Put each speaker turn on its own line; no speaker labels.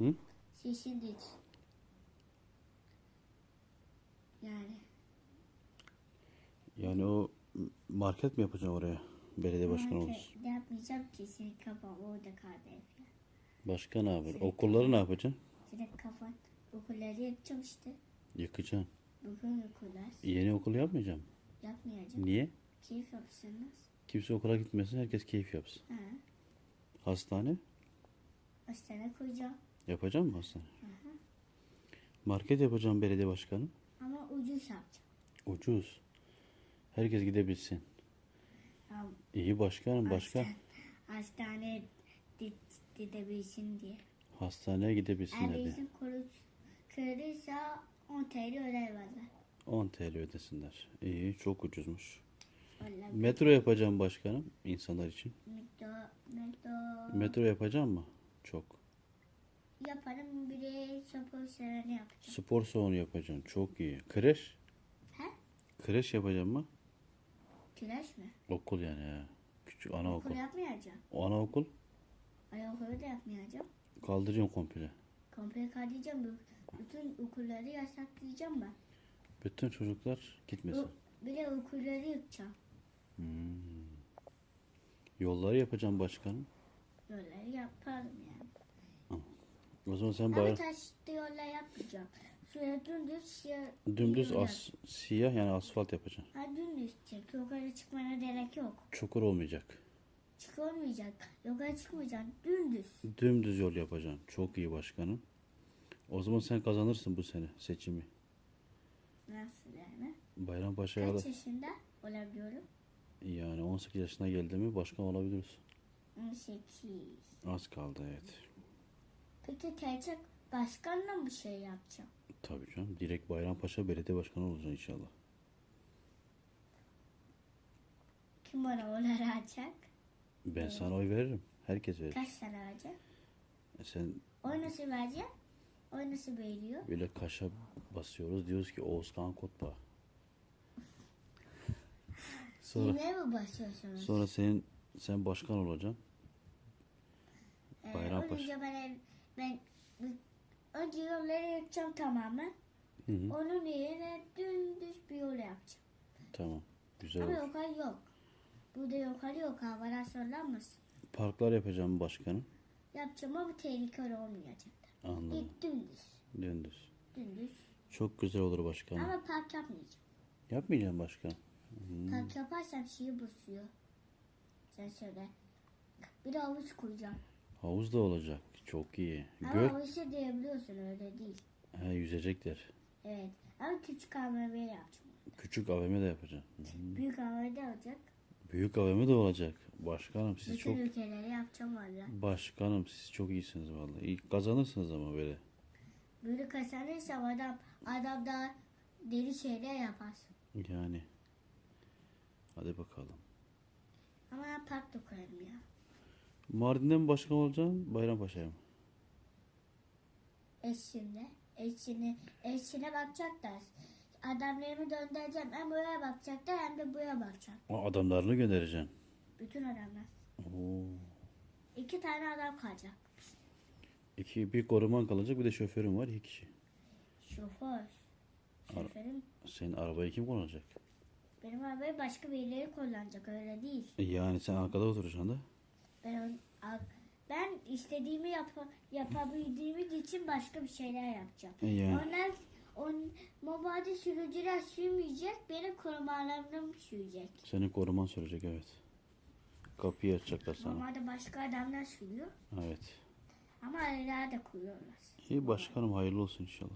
Hı?
Yeşil değil. Yani
Yani o market mi yapacaksın oraya? Belediye başkanı olursun.
market yapmayacağım ki senin kafan orada ya.
Başka ne yapar? Okulları ne yapacaksın?
Senin kafan okulları yapacağım işte.
Yıkacaksın.
Bugün okullar
Yeni okul yapmayacağım.
yapmayacağım.
Niye?
Keyif yapsınız.
Kimse okula gitmesin. Herkes keyif yapsın.
Ha.
Hastane?
Hastane koyacağım.
Yapacağım mı hastane? Market yapacağım belediye başkanı.
Ama ucuz yapacağım.
Ucuz. Herkes gidebilsin.
Ya,
İyi başkanım başka.
hasta- Hastane di- gidebilsin diye.
Hastaneye gidebilsinler
Eğer
diye.
kuru kırılırsa 10 TL öder bana.
10 TL ödesinler. İyi çok ucuzmuş.
Vallahi
Metro yapacağım başkanım insanlar için.
metro, metro
Metro yapacağım mı? Çok.
Yaparım bir de spor salonu yapacağım.
Spor salonu yapacağım. Çok iyi. Kreş?
He?
Kreş yapacağım mı?
Tıraş mı?
Okul yani ya. Küçük anaokul.
Okul yapmayacağım.
O anaokul
Ayakları da yapmayacağım.
kaldıracağım komple.
Komple kaldıracağım. Bütün okulları yasaklayacağım ben.
Bütün çocuklar gitmesin.
Bu- Bir de okulları yapacağım.
Yolları yapacağım başkanım.
Yolları yaparım yani.
O zaman sen
Ama
bayram
taşlı yollar yapmayacağım. Şöyle dümdüz siyah.
dümdüz as, siyah yani asfalt yapacaksın.
Ha dümdüz çek. Yukarı çıkmana gerek yok.
Çukur olmayacak.
Çık olmayacak. Yukarı çıkmayacaksın. Dümdüz.
Dümdüz yol yapacaksın. Çok iyi başkanım. O zaman sen kazanırsın bu sene seçimi.
Nasıl yani?
Bayrampaşa'ya
Kaç
da
yaşında olabiliyorum?
yani 18 yaşına geldi mi başkan olabilirsin.
18.
Az kaldı evet.
Peki gerçek başkanla mı şey yapacağım?
Tabii canım. Direkt Bayrampaşa belediye başkanı olacaksın inşallah.
Kim bana onları açacak?
Ben sana oy veririm. Herkes verir.
Kaç tane alacak?
E Sen
Oy nasıl verecek? Oy nasıl veriyor?
böyle kaşa basıyoruz. Diyoruz ki Oğuzkan Kutba. Sonra
Düğmeye mi basıyorsunuz?
sonra senin sen başkan olacaksın.
Ee,
Bayrampaşa.
Önce ben, ben önce yolları yapacağım tamamen.
Hı hı.
Onun yerine dümdüz bir yol yapacağım.
Tamam. Güzel
Ama
olur.
yukarı yok. Burada yukarı yok. Havalar sorlanmasın.
Parklar yapacağım başkanım.
Yapacağım ama tehlikeli olmayacak.
Anladım.
İlk dümdüz.
Dümdüz.
Dümdüz.
Çok güzel olur başkanım.
Ama park yapmayacağım.
Yapmayacağım başkan.
Park yaparsam şeyi basıyor. Sen söyle. Bir de havuz koyacağım.
Havuz da olacak. Çok iyi.
Ama
Göl.
havuzu diyebiliyorsun öyle değil.
He, yüzecekler.
Evet. Ama küçük AVM yapacağım.
Küçük AVM de yapacağım.
Büyük AVM de olacak.
Büyük AVM de olacak. Başkanım siz
Bütün
çok
ülkeleri yapacağım valla.
başkanım siz çok iyisiniz vallahi. İyi kazanırsınız ama böyle.
Böyle kazanırsam adam, adam daha deli şeyler yapar.
Yani. Hadi bakalım.
Ama ben park da koyarım ya.
Mardin'de mi başkan olacaksın? Bayrampaşa'ya mı?
Eşimle. Eşine, eşine bakacaklar. Adamlarımı döndüreceğim. Hem buraya bakacaklar hem de buraya bakacak.
O adamlarını göndereceksin.
Bütün adamlar.
Oo.
İki tane adam kalacak.
İki, bir koruman kalacak bir de şoförün var iki kişi.
Şoför. Şoförüm
Senin arabayı kim kullanacak?
benim arabayı başka birileri kullanacak öyle değil.
E Yani sen arkada oturacaksın da.
Ben ben istediğimi yap yapabildiğimiz için başka bir şeyler yapacağım.
E Yani.
Onlar on mobilde sürücüler sürmeyecek, benim korumalarım sürecek.
Senin koruman sürecek evet. Kapıyı açacaklar sana.
Normalde başka adamlar sürüyor
Evet.
ama aralar da koyuyorlar.
İyi başkanım hayırlı olsun inşallah.